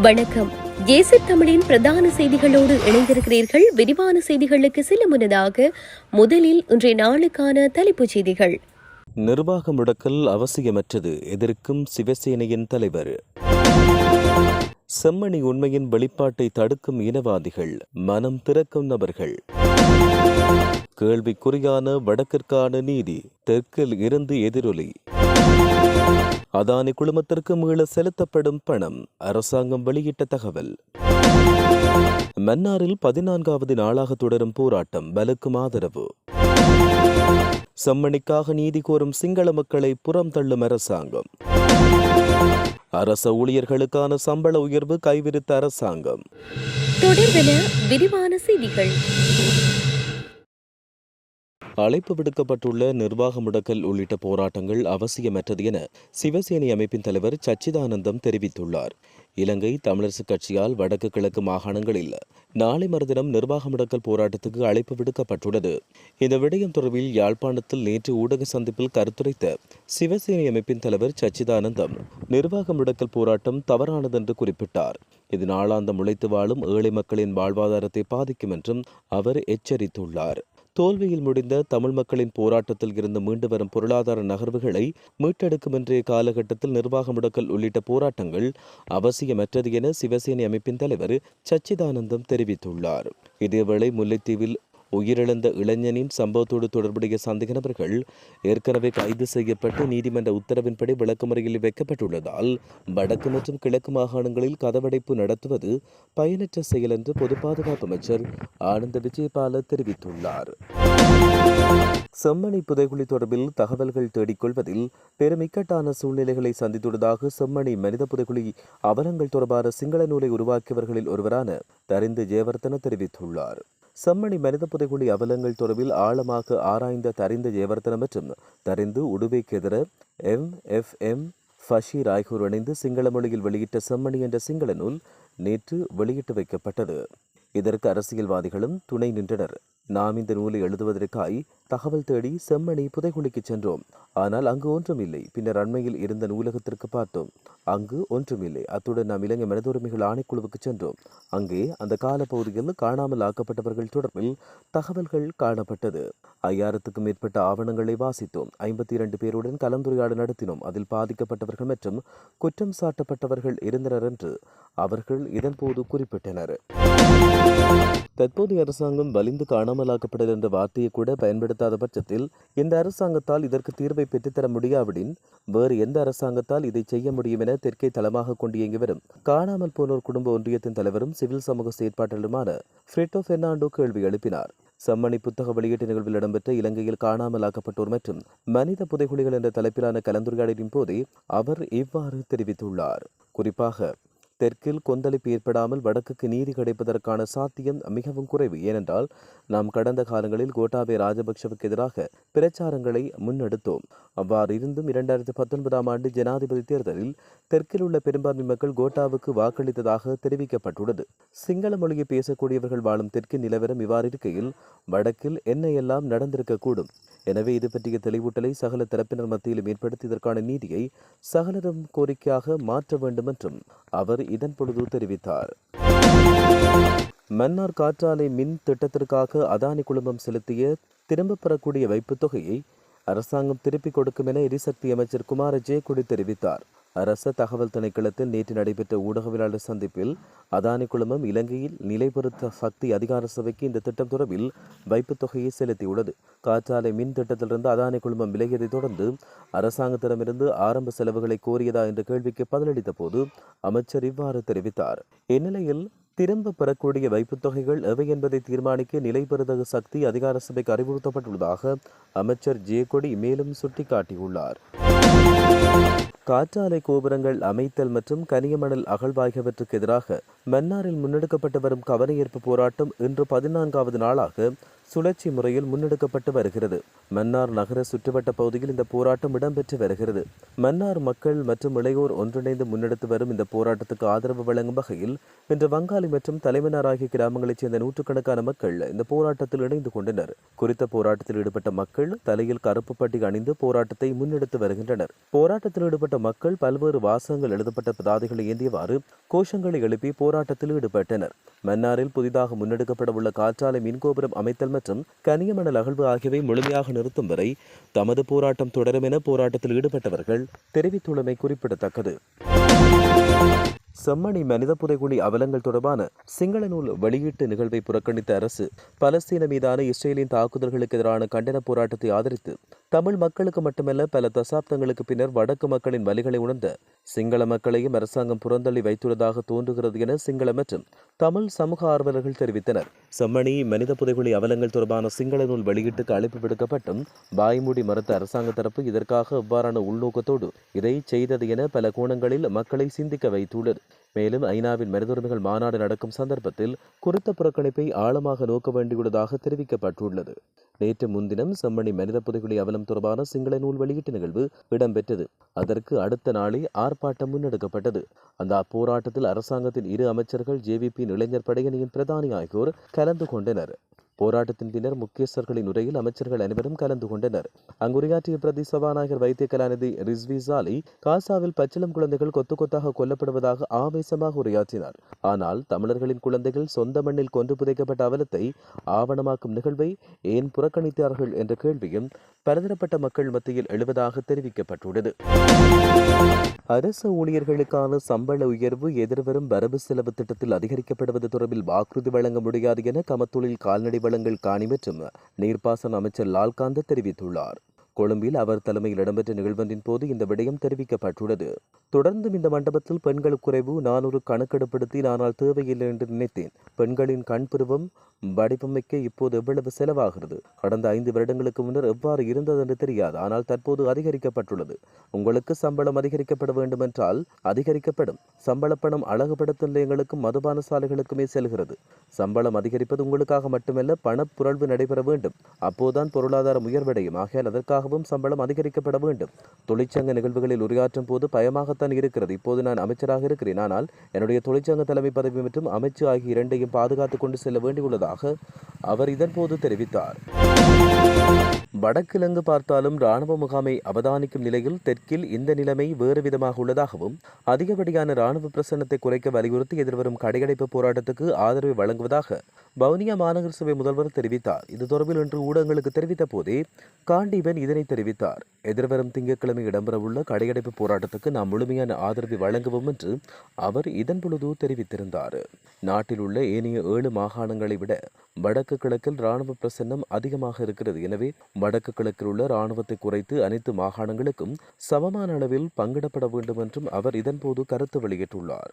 வணக்கம். ஏசி தமிழின் பிரதான செய்திகளோடு இணைந்திருக்கிறீர்கள். விரிவான செய்திகளுக்கு செல்ல முன்னதாக முதலில் இன்றைய நாளுக்கான தலைப்புச் செய்திகள். நிர்வாக முடக்கல் அவசியமற்றது எதிர்க்கும் சிவசேனையின் தலைவர். செம்மணி உண்மையின் வெளிப்பாட்டை தடுக்கும் இனவாதிகள் மனம் திறக்கும் நபர்கள். கேள்விக்குறியான வடக்கிற்கான நீதி தெற்கில் இருந்து எதிரொலி. அதானி குழுமத்திற்கு மீள செலுத்தப்படும் பணம் அரசாங்கம் வெளியிட்ட தகவல். மன்னாரில் பதினான்காவது நாளாக தொடரும் போராட்டம் பலுக்கும் ஆதரவு. செம்மணிக்காக நீதி கோரும் சிங்கள மக்களை புறம் தள்ளும் அரசாங்கம். அரச ஊழியர்களுக்கான சம்பள உயர்வு கைவிரித்த அரசாங்கம். தொடர்பென விரிவான செய்திகள். அழைப்பு விடுக்கப்பட்டுள்ள நிர்வாக முடக்கல் உள்ளிட்ட போராட்டங்கள் அவசியமற்றது என சிவசேனை அமைப்பின் தலைவர் சச்சிதானந்தம் தெரிவித்துள்ளார். இலங்கை தமிழரசுக் கட்சியால் வடக்கு கிழக்கு மாகாணங்களில் நாளை மறுதினம் நிர்வாக முடக்கல் போராட்டத்துக்கு அழைப்பு விடுக்கப்பட்டுள்ளது. இந்த விடயம் தொடர்பில் யாழ்ப்பாணத்தில் நேற்று ஊடக சந்திப்பில் கருத்துரைத்த சிவசேனை அமைப்பின் தலைவர் சச்சிதானந்தம் நிர்வாக முடக்கல் போராட்டம் தவறானது என்று குறிப்பிட்டார். இது நாளாந்த முளைத்து வாழும் ஏழை மக்களின் வாழ்வாதாரத்தை பாதிக்கும் என்றும் அவர் எச்சரித்துள்ளார். தோல்வியில் முடிந்த தமிழ் மக்களின் போராட்டத்தில் இருந்து மீண்டு வரும் பொருளாதார நகர்வுகளை மீட்டெடுக்கும் இன்றைய காலகட்டத்தில் நிர்வாக முடக்கல் உள்ளிட்ட போராட்டங்கள் அவசியமற்றது என சிவசேனை அமைப்பின் தலைவர் சச்சிதானந்தம் தெரிவித்துள்ளார். இதேவேளை முல்லைத்தீவில் உயிரிழந்த இளைஞனின் சம்பவத்தோடு தொடர்புடைய சந்தேக நபர்கள் ஏற்கனவே கைது செய்யப்பட்டு நீதிமன்ற உத்தரவின்படி விளக்குமுறையில் வைக்கப்பட்டுள்ளதால் வடக்கு மற்றும் கிழக்கு மாகாணங்களில் கதவடைப்பு நடத்துவது பயனற்ற செயல் என்று பொது பாதுகாப்பு அமைச்சர் ஆனந்த விஜயபால தெரிவித்துள்ளார். செம்மணி புதைகுழி தொடர்பில் தகவல்கள் தேடிக்கொள்வதில் பெரும் இக்கட்டான சூழ்நிலைகளை சந்தித்துள்ளதாக செம்மணி மனித புதைகுழி அவலங்கள் தொடர்பான சிங்கள நூலை உருவாக்கியவர்களில் ஒருவரான தரிந்து ஜெயவர்தன தெரிவித்துள்ளார். செம்மணி மனித புதைகுழி அவலங்கள் தொடர்பில் ஆழமாக ஆராய்ந்த தரிந்த ஜெயவர்தன மற்றும் தரிந்து உடுவைக்கு எதிர எம் எஃப் எம் ஃபஷீர் ஆகியோர் இணைந்து சிங்கள மொழியில் வெளியிட்ட செம்மணி என்ற சிங்கள நூல் நேற்று வெளியிட்டு வைக்கப்பட்டது. இதற்கு அரசியல்வாதிகளும் துணை நின்றனர். நாம் இந்த நூலை எழுதுவதற்காய் தகவல் தேடி செம்மணி புதைகுழிக்கு சென்றோம். ஆனால் அங்கு ஒன்றும் இல்லை பின்னர் அண்மையில் இருந்த நூலகத்திற்கு பார்த்தோம். அங்கு ஒன்றும் இல்லை அத்துடன் நாம் இலங்கை மனதுரிமைகள் ஆணைக்குழுவுக்கு சென்றோம். அங்கே அந்த காலப்பகுதியில் காணாமல் ஆக்கப்பட்டவர்கள் தொடர்பில் தகவல்கள் காணப்பட்டது. ஐயாயிரத்துக்கும் மேற்பட்ட ஆவணங்களை வாசித்தோம். ஐம்பத்தி இரண்டு பேருடன் கலந்துரையாடல் நடத்தினோம். அதில் பாதிக்கப்பட்டவர்கள் மற்றும் குற்றம் சாட்டப்பட்டவர்கள் இருந்தனர் என்று அவர்கள் இதன்போது குறிப்பிட்டனர். தற்போதைய அரசாங்கம் வலிந்து காணாமலாக்கப்படல் என்ற வார்த்தையை கூட பயன்படுத்தாத பட்சத்தில் இந்த அரசாங்கத்தால் இதற்கு தீர்வை பெற்றுத்தர முடியாவிடின் வேறு எந்த அரசாங்கத்தால் இதை செய்ய முடியும் என தெற்கே தளமாக கொண்டு இயங்கி வரும் காணாமல் போனோர் குடும்ப ஒன்றியத்தின் தலைவரும் சிவில் சமூக செயற்பாட்டாளருமான ஃப்ரெட்டோ பெர்னாண்டோ கேள்வி எழுப்பினார். செம்மணி புத்தக வெளியீட்டு நிகழ்வில் இடம்பெற்ற இலங்கையில் காணாமலாக்கப்பட்டோர் மற்றும் மனித புதைகுழிகள் என்ற தலைப்பிலான கலந்துரையாடலின் போதே அவர் இவ்வாறு தெரிவித்துள்ளார். குறிப்பாக தெற்கில் கொந்தளிப்பு ஏற்படாமல் வடக்குக்கு நீதி கிடைப்பதற்கான சாத்தியம் மிகவும் குறைவு. ஏனென்றால் நாம் கடந்த காலங்களில் கோட்டாபே ராஜபக்சவுக்கு எதிராக பிரச்சாரங்களை முன்னெடுத்தோம். அவ்வாறு இருந்தும் இரண்டாயிரத்தி பத்தொன்பதாம் ஆண்டு ஜனாதிபதி தேர்தலில் தெற்கில் உள்ள பெரும்பான்மை மக்கள் கோட்டாவுக்கு வாக்களித்ததாக தெரிவிக்கப்பட்டுள்ளது. சிங்கள மொழியை பேசக்கூடியவர்கள் வாழும் தெற்கின் நிலவரம் இவ்வாறு இருக்கையில் வடக்கில் என்ன எல்லாம் நடந்திருக்கக்கூடும். எனவே இது பற்றிய தெளிவூட்டலை சகல தரப்பினர் மத்தியிலும் ஏற்படுத்தி இதற்கான நீதியை சகலரும் கோரிக்கையாக மாற்ற வேண்டும் என்றும் அவர் இதன் பொழுது தெரிவித்தார். மன்னார் காற்றாலை மின் திட்டத்திற்காக அதானி குழுமம் செலுத்திய திரும்பப் பெறக்கூடிய வைப்புத் தொகையை அரசாங்கம் திருப்பிக் கொடுக்கும் என எரிசக்தி அமைச்சர் குமார ஜெயக்குடி தெரிவித்தார். அரச தகவல் திணைக்களத்தில் நேற்று நடைபெற்ற ஊடகவியலாளர் சந்திப்பில் அதானி குழுமம் இலங்கையில் நிலைபெறுத்த சக்தி அதிகார சபைக்கு இந்த திட்டம் தொடர்பில் வைப்புத் தொகையை செலுத்தியுள்ளது. காற்றாலை மின் திட்டத்திலிருந்து அதானி குழுமம் விலகியதைத் தொடர்ந்து அரசாங்கத்திடமிருந்து ஆரம்ப செலவுகளை கோரியதா என்ற கேள்விக்கு பதிலளித்த போது அமைச்சர் இவ்வாறு தெரிவித்தார். இந்நிலையில் திரும்ப பெறக்கூடிய வைப்புத் தொகைகள் எவை என்பதை தீர்மானிக்க நிலைபெறுதக சக்தி அதிகார சபைக்கு அறிவுறுத்தப்பட்டுள்ளதாக அமைச்சர் ஜெயக்கொடி மேலும் சுட்டிக்காட்டியுள்ளார். காற்றாலை கோபுரங்கள் அமைத்தல் மற்றும் கனியமணல் அகழ்வாகியவற்றுக்கு எதிராக மன்னாரில் முன்னெடுக்கப்பட்டு வரும் கவனஈர்ப்பு போராட்டம் இன்று பதினான்காவது நாளாக சுழற்சி முறையில் முன்னெடுக்கப்பட்டு வருகிறது. மன்னார் நகர சுற்றுவட்ட பகுதியில் இந்த போராட்டம் இடம்பெற்று வருகிறது. மன்னார் மக்கள் மற்றும் இளையோர் ஒன்றிணைந்து முன்னெடுத்து வரும் இந்த போராட்டத்துக்கு ஆதரவு வழங்கும் வகையில் இன்று வங்காளி மற்றும் தலைமன்னார் ஆகிய கிராமங்களைச் சேர்ந்த நூற்றுக்கணக்கான மக்கள் இந்த போராட்டத்தில் இணைந்து கொண்டனர். குறித்த போராட்டத்தில் ஈடுபட்ட மக்கள் தலையில் கருப்பு பட்டி அணிந்து போராட்டத்தை முன்னெடுத்து வருகின்றனர். போராட்டத்தில் ஈடுபட்ட மக்கள் பல்வேறு வாசகங்கள் எழுதப்பட்ட பதாதைகளை ஏந்தியவாறு கோஷங்களை எழுப்பி போராட்டத்தில் ஈடுபட்டனர். மன்னாரில் புதிதாக முன்னெடுக்கப்பட உள்ள காற்றாலை மின்கோபுரம் அமைத்தல் மற்றும் கனியமணல் அகழ்வு ஆகியவை முழுமையாக நிறுத்தும் வரை தமது போராட்டம் தொடரும் என போராட்டத்தில் ஈடுபட்டவர்கள் தெரிவித்துள்ளமை குறிப்பிடத்தக்கது. செம்மணி மனித புதைகுழி அவலங்கள் தொடர்பான சிங்கள நூல் வெளியீட்டு நிகழ்வை புறக்கணித்த அரசு பலஸ்தீன மீதான இஸ்ரேலின் தாக்குதல்களுக்கு எதிரான கண்டன போராட்டத்தை ஆதரித்து தமிழ் மக்களுக்கு மட்டுமல்ல பல தசாப்தங்களுக்கு பின்னர் வடக்கு மக்களின் வலிகளை உணர்ந்த சிங்கள மக்களையும் அரசாங்கம் புறந்தள்ளி வைத்துள்ளதாக தோன்றுகிறது என சிங்கள மற்றும் தமிழ் சமூக ஆர்வலர்கள் தெரிவித்தனர். செம்மணி மனித புதைகுழி அவலங்கள் தொடர்பான சிங்கள நூல் வெளியீட்டுக்கு அழைப்பு விடுக்கப்பட்டும் வாய்மூடி மறுத்த அரசாங்க தரப்பு இதற்காக எவ்வாறான உள்நோக்கத்தோடு இதை செய்தது என பல கோணங்களில் மக்களை சிந்திக்க வைத்துள்ளது. மேலும் ஐநாவின் மனிதுரிமைகள் மாநாடு நடக்கும் சந்தர்ப்பத்தில் குறித்த புறக்கணிப்பை ஆழமாக நோக்க வேண்டியுள்ளதாக தெரிவிக்கப்பட்டுள்ளது. நேற்று முன்தினம் செம்மணி மனித புதைகுழி அவலம் தொடர்பான சிங்கள நூல் வெளியீட்டு நிகழ்வு இடம்பெற்றது. அதற்கு அடுத்த நாளே ஆர்ப்பாட்டம் முன்னெடுக்கப்பட்டது. அந்த போராட்டத்தில் அரசாங்கத்தின் இரு அமைச்சர்கள் ஜேவிபியின் இளைஞர் படையணியின் பிரதானி ஆகியோர் கலந்து கொண்டனர். போராட்டத்தின் பின்னர் முக்கியஸ்தர்களின் உரையில் அமைச்சர்கள் அனைவரும் கலந்து கொண்டனர். அங்கு உரையாற்றிய பிரதி சபாநாயகர் வைத்திய கலாநிதி ரிஸ்வி சாலி காசாவில் பச்சிளம் குழந்தைகள் கொத்து கொத்தாக கொல்லப்படுவதாக ஆவேசமாக உரையாற்றினார். ஆனால் தமிழர்களின் குழந்தைகள் சொந்த மண்ணில் கொன்று புதைக்கப்பட்ட அவலத்தை ஆவணமாக்கும் நிகழ்வை ஏன் புறக்கணித்தார்கள் என்ற கேள்வியும் பலதரப்பட்ட மக்கள் மத்தியில் எழுவதாக தெரிவிக்கப்பட்டுள்ளது. அரசு ஊழியர்களுக்கான சம்பள உயர்வு எதிர்வரும் வரவு செலவு திட்டத்தில் அதிகரிக்கப்படுவது தொடர்பில் வாக்குறுதி வழங்க முடியாது என கமத்தொழில் கால்நடை வளங்கள் காணி மற்றும் நீர்ப்பாசன அமைச்சர் லால்காந்த தெரிவித்துள்ளார். கொழும்பில் அவர் தலைமையில் இடம்பெற்ற நிகழ்வொன்றின் போது இந்த விடயம் தெரிவிக்கப்பட்டுள்ளது. தொடர்ந்தும் இந்த மண்டபத்தில் பெண்கள் குறைவு நான் ஒரு கணக்கெடுப்படுத்தி ஆனால் தேவையில்லை என்று நினைத்தேன். பெண்களின் கண் புருவம் வடிவமைக்க இப்போது எவ்வளவு செலவாகிறது? கடந்த ஐந்து வருடங்களுக்கு முன்னர் எவ்வாறு இருந்தது என்று தெரியாது. ஆனால் தற்போது அதிகரிக்கப்பட்டுள்ளது. உங்களுக்கு சம்பளம் அதிகரிக்கப்பட வேண்டுமென்றால் அதிகரிக்கப்படும். சம்பள பணம் அழகுபடுத்த நிலையங்களுக்கும் மதுபான சாலைகளுக்குமே செல்கிறது. சம்பளம் அதிகரிப்பது உங்களுக்காக மட்டுமல்ல பணப்புரள்வு நடைபெற வேண்டும். அப்போதுதான் பொருளாதாரம் உயர்வடையும். ஆகையால் அதற்காக அதற்காகவும் சம்பளம் அதிகரிக்கப்பட வேண்டும். தொழிற்சங்க நிகழ்வுகளில் உரையாற்றும் போது பயமாகத்தான் இருக்கிறது. இப்போது நான் அமைச்சராக இருக்கிறேன். ஆனால் என்னுடைய தொழிற்சங்க தலைமை பதவி மற்றும் அமைச்சு ஆகிய இரண்டையும் பாதுகாத்துக் கொண்டு செல்ல வேண்டியுள்ளதாக அவர் இதன்போது தெரிவித்தார். வடக்கிழங்கு பார்த்தாலும் ராணுவ முகாமை அவதானிக்கும் நிலையில் தெற்கில் இந்த நிலைமை வேறு விதமாக உள்ளதாகவும் அதிகப்படியான ராணுவ பிரசன்னத்தை குறைக்க வலியுறுத்தி எதிர்வரும் கடையடைப்பு போராட்டத்துக்கு ஆதரவு வழங்குவதாக வவுனியா மாநகர சபை முதல்வர் தெரிவித்தார். இது தொடர்பில் இன்று ஊடகங்களுக்கு தெரிவித்த போதே காண்டீபன் இதனை தெரிவித்தார். எதிர்வரும் திங்கட்கிழமை இடம்பெறவுள்ள கடையடைப்பு போராட்டத்துக்கு நாம் முழுமையான ஆதரவை வழங்குவோம் என்று அவர் இதன்பொழுது தெரிவித்திருந்தார். நாட்டில் உள்ள ஏனைய ஏழு மாகாணங்களை விட வடக்கு கிழக்கில் ராணுவ பிரசன்னம் அதிகமாக இருக்கிறது. எனவே வடக்கு கிழக்கில் உள்ள ராணுவத்தை குறைத்து அனைத்து மாகாணங்களுக்கும் சமமான அளவில் பங்கிடப்பட வேண்டும் என்றும் அவர் இதன்போது கருத்து வெளியிட்டுள்ளார்.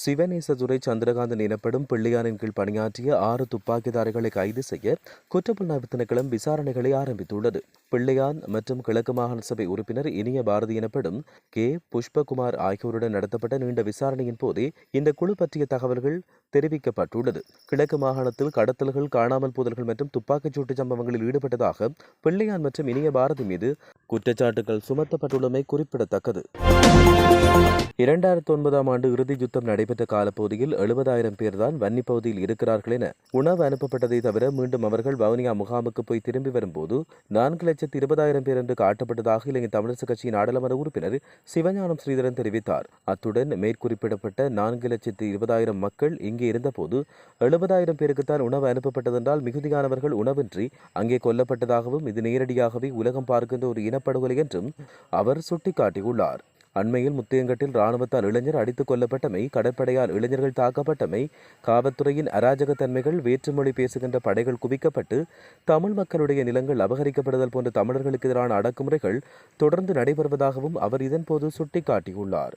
சிவநேசதுரை சந்திரகாந்தன் எனப்படும் பிள்ளையாரின் கீழ் பணியாற்றிய ஆறு துப்பாக்கிதாரிகளை கைது செய்ய குற்றப்புலனாய்வு திணைக்களம் விசாரணைகளை ஆரம்பித்துள்ளது. பிள்ளையான் மற்றும் கிழக்கு மாகாண சபை உறுப்பினர் இனிய பாரதி எனப்படும் கே. புஷ்பகுமார் ஆகியோருடன் நடத்தப்பட்ட நீண்ட விசாரணையின் போதே இந்த குழு பற்றிய தகவல்கள் தெரிவிக்கப்பட்டுள்ளது. கிழக்கு மாகாணத்தில் கடத்தல்கள் காணாமல் போதல்கள் மற்றும் துப்பாக்கிச்சூட்டு சம்பவங்களில் ஈடுபட்டதாக பிள்ளையான் மற்றும் இனிய பாரதி மீது குற்றச்சாட்டுகள் சுமத்தப்பட்டுள்ளமை குறிப்பிடத்தக்கது. இரண்டாயிரத்தி ஒன்பதாம் ஆண்டு இறுதி யுத்தம் நடைபெற்ற காலப்பகுதியில் எழுபதாயிரம் பேர்தான் வன்னி பகுதியில் இருக்கிறார்கள் என உணவு அனுப்பப்பட்டதை தவிர மீண்டும் அவர்கள் வவுனியா முகாமுக்கு போய் திரும்பி வரும்போது நான்கு லட்சத்து இருபதாயிரம் பேர் என்று காட்டப்பட்டதாக இலங்கை தமிழரசு கட்சியின் நாடாளுமன்ற உறுப்பினர் சிவஞானம் ஸ்ரீதரன் தெரிவித்தார். அத்துடன் மேற்குறிப்பிடப்பட்ட நான்கு லட்சத்து இருபதாயிரம் மக்கள் இங்கே இருந்தபோது எழுபதாயிரம் பேருக்குத்தான் உணவு அனுப்பப்பட்டதென்றால் மிகுதியானவர்கள் உணவின்றி அங்கே கொல்லப்பட்டதாகவும் இது நேரடியாகவே உலகம் பார்க்கின்ற ஒரு இனப்படுகொலை என்றும் அவர் சுட்டிக்காட்டியுள்ளார். அண்மையில் முத்தியங்கட்டில் இராணுவத்தால் இளைஞர் அடித்துக் கொல்லப்பட்டமை கடற்படையால் இளைஞர்கள் தாக்கப்பட்டமை காவல்துறையின் அராஜகத்தன்மைகள் வேற்றுமொழி பேசுகின்ற படைகள் குவிக்கப்பட்டு தமிழ் மக்களுடைய நிலங்கள் அபகரிக்கப்படுதல் போன்ற தமிழர்களுக்கு எதிரான அடக்குமுறைகள் தொடர்ந்து நடைபெறுவதாகவும் அவர் இதன்போது சுட்டிக்காட்டியுள்ளார்.